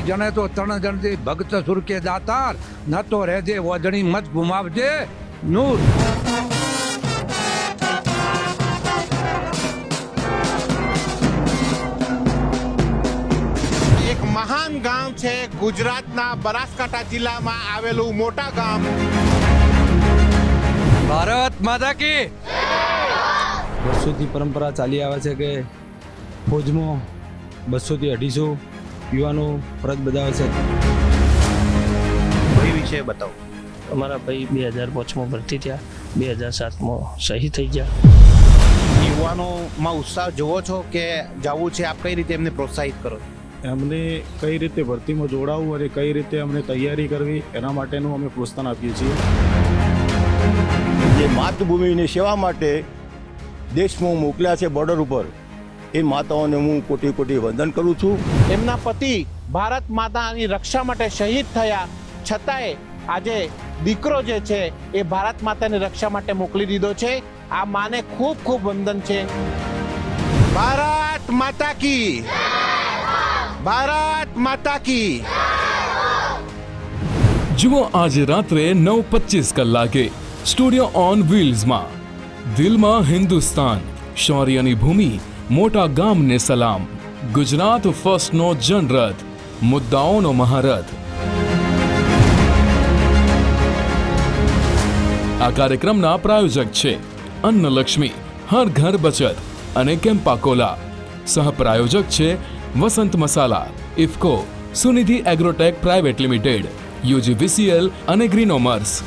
ત્રણેય જણે તો ત્રણ જણથી ભક્ત સુરકે દાતાર ન તો રહેજે વજણી મત ગુમાવજે નૂર. એક મહાન ગામ છે ગુજરાતના બનાસકાંઠા જિલ્લામાં આવેલું મોટા ગામ. ભારત માતા કી વર્ષોથી પરંપરા ચાલી આવે છે કે ફોજમાં બસોથી અઢીસો યુવાનો ફરજ બજાવે છે. ભાઈ વિશે બતાવો. અમારા ભાઈ બે હજાર પાંચમાં ભરતી થયા બે હજાર સાતમાં સહી થઈ ગયા. યુવાનોમાં ઉત્સાહ જોવો છો કે જવું છે? આપ કઈ રીતે એમને પ્રોત્સાહિત કરો છો? એમને કઈ રીતે ભરતીમાં જોડાવવું અને કઈ રીતે અમને તૈયારી કરવી એના માટેનું અમે પ્રોત્સાહન આપીએ છીએ. જે માતૃભૂમિની સેવા માટે દેશમાં મોકલ્યા છે બોર્ડર ઉપર. એ માતાઓને હું કોટી કોટી વંદન કરું છું. એમના પતિ ભારત માતાની રક્ષા માટે શહીદ થયા. છતાંય આજે દીકરો જે છે એ ભારત માતાની રક્ષા માટે મોકલી દીધો છે. આ માને ખૂબ ખૂબ વંદન છે. ભારત માતા કી. ભારત માતા કી. જુઓ આજે રાત્રે નવ પચીસ કલાકે સ્ટુડિયો ઓન વ્હીલ્સમાં. દિલમાં હિન્દુસ્તાન શૌર્યની ભૂમિ મોટા ગામને સલામ. ગુજરાત ફર્સ્ટનો જનરથ, મુદ્દાઓનો મહારથ. આ કાર્યક્રમના પ્રાયોજક છે અન્નલક્ષ્મી, હર ઘર બચત અને કેમ્પાકોલા. સહપ્રાયોજક છે Vasant Masala, IFFCO, Sunidhi agrotech private limited, UGVCL અને ગ્રીનોમર્સ.